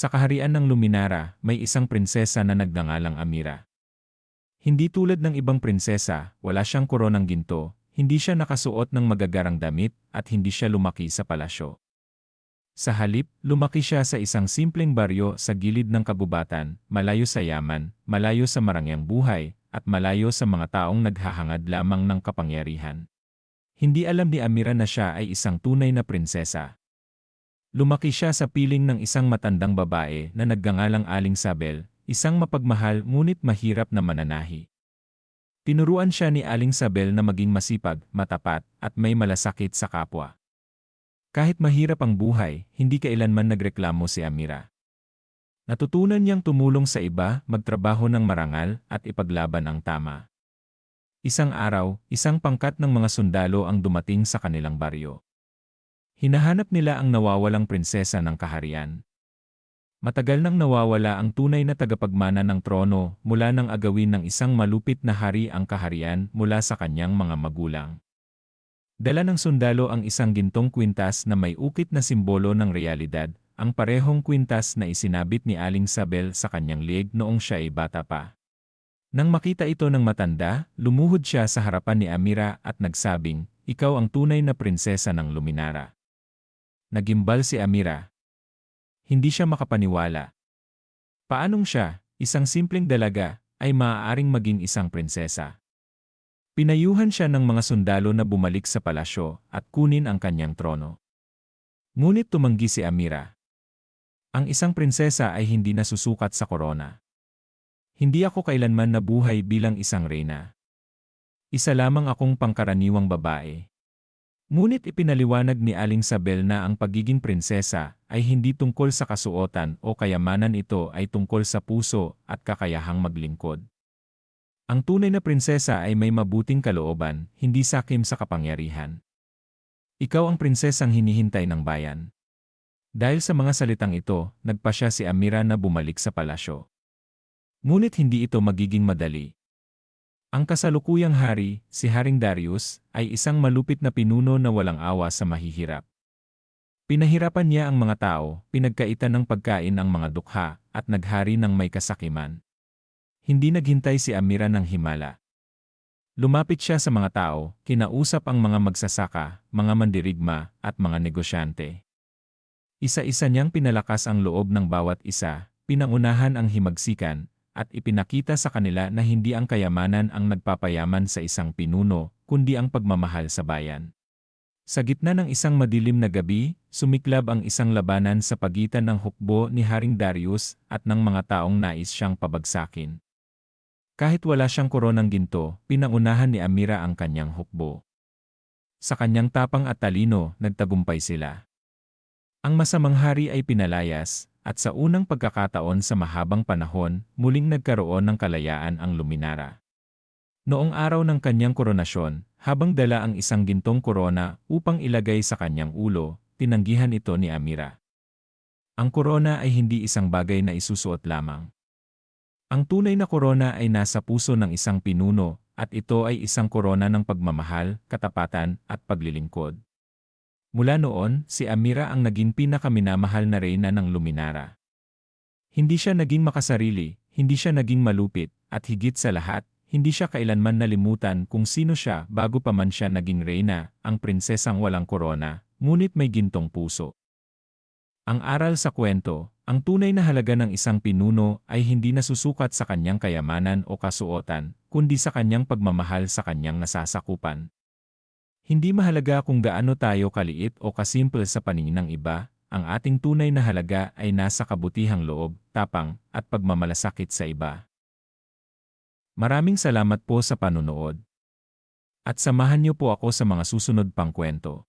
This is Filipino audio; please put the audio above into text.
Sa kaharian ng Luminara, may isang prinsesa na nagngangalang Amira. Hindi tulad ng ibang prinsesa, wala siyang koronang ginto, hindi siya nakasuot ng magagarang damit, at hindi siya lumaki sa palasyo. Sa halip, lumaki siya sa isang simpleng baryo sa gilid ng kagubatan, malayo sa yaman, malayo sa marangyang buhay, at malayo sa mga taong naghahangad lamang ng kapangyarihan. Hindi alam ni Amira na siya ay isang tunay na prinsesa. Lumaki siya sa piling ng isang matandang babae na naggangalang Aling Sabel, isang mapagmahal ngunit mahirap na mananahi. Tinuruan siya ni Aling Sabel na maging masipag, matapat, at may malasakit sa kapwa. Kahit mahirap ang buhay, hindi kailanman nagreklamo si Amira. Natutunan niyang tumulong sa iba, magtrabaho ng marangal, at ipaglaban ang tama. Isang araw, isang pangkat ng mga sundalo ang dumating sa kanilang baryo. Hinahanap nila ang nawawalang prinsesa ng kaharian. Matagal nang nawawala ang tunay na tagapagmana ng trono mula nang agawin ng isang malupit na hari ang kaharian mula sa kanyang mga magulang. Dala ng sundalo ang isang gintong kwintas na may ukit na simbolo ng realidad, ang parehong kwintas na isinabit ni Aling Sabel sa kanyang lieg noong siya ay bata pa. Nang makita ito ng matanda, lumuhod siya sa harapan ni Amira at nagsabing, Ikaw ang tunay na prinsesa ng Luminara. Nagimbal si Amira. Hindi siya makapaniwala. Paanong siya, isang simpleng dalaga, ay maaaring maging isang prinsesa? Pinayuhan siya ng mga sundalo na bumalik sa palasyo at kunin ang kanyang trono. Ngunit tumanggi si Amira. Ang isang prinsesa ay hindi nasusukat sa korona. Hindi ako kailanman nabuhay bilang isang reyna. Isa lamang akong pangkaraniwang babae. Ngunit ipinaliwanag ni Aling Sabel na ang pagiging prinsesa ay hindi tungkol sa kasuotan o kayamanan ito ay tungkol sa puso at kakayahang maglingkod. Ang tunay na prinsesa ay may mabuting kalooban, hindi sakim sa kapangyarihan. Ikaw ang prinsesang hinihintay ng bayan. Dahil sa mga salitang ito, nagpa siya si Amira na bumalik sa palasyo. Ngunit hindi ito magiging madali. Ang kasalukuyang hari, si Haring Darius, ay isang malupit na pinuno na walang awa sa mahihirap. Pinahirapan niya ang mga tao, pinagkaitan ng pagkain ang mga dukha, at naghari ng may kasakiman. Hindi naghintay si Amira ng himala. Lumapit siya sa mga tao, kinausap ang mga magsasaka, mga mandirigma, at mga negosyante. Isa-isa niyang pinalakas ang loob ng bawat isa, pinangunahan ang himagsikan, at ipinakita sa kanila na hindi ang kayamanan ang nagpapayaman sa isang pinuno, kundi ang pagmamahal sa bayan. Sa gitna ng isang madilim na gabi, sumiklab ang isang labanan sa pagitan ng hukbo ni Haring Darius at ng mga taong nais siyang pabagsakin. Kahit wala siyang koronang ginto, pinangunahan ni Amira ang kanyang hukbo. Sa kanyang tapang at talino, nagtagumpay sila. Ang masamang hari ay pinalayas, at sa unang pagkakataon sa mahabang panahon, muling nagkaroon ng kalayaan ang Luminara. Noong araw ng kanyang koronasyon, habang dala ang isang gintong korona upang ilagay sa kanyang ulo, tinanggihan ito ni Amira. Ang korona ay hindi isang bagay na isusuot lamang. Ang tunay na korona ay nasa puso ng isang pinuno, at ito ay isang korona ng pagmamahal, katapatan, at paglilingkod. Mula noon, si Amira ang naging pinakaminamahal na reyna ng Luminara. Hindi siya naging makasarili, hindi siya naging malupit, at higit sa lahat, hindi siya kailanman nalimutan kung sino siya bago pa man siya naging reyna, ang prinsesang walang korona, ngunit may gintong puso. Ang aral sa kwento, ang tunay na halaga ng isang pinuno ay hindi nasusukat sa kanyang kayamanan o kasuotan, kundi sa kanyang pagmamahal sa kanyang nasasakupan. Hindi mahalaga kung gaano tayo kaliit o kasimple sa paningin ng iba, ang ating tunay na halaga ay nasa kabutihang loob, tapang, at pagmamalasakit sa iba. Maraming salamat po sa panunood. At samahan niyo po ako sa mga susunod pang kwento.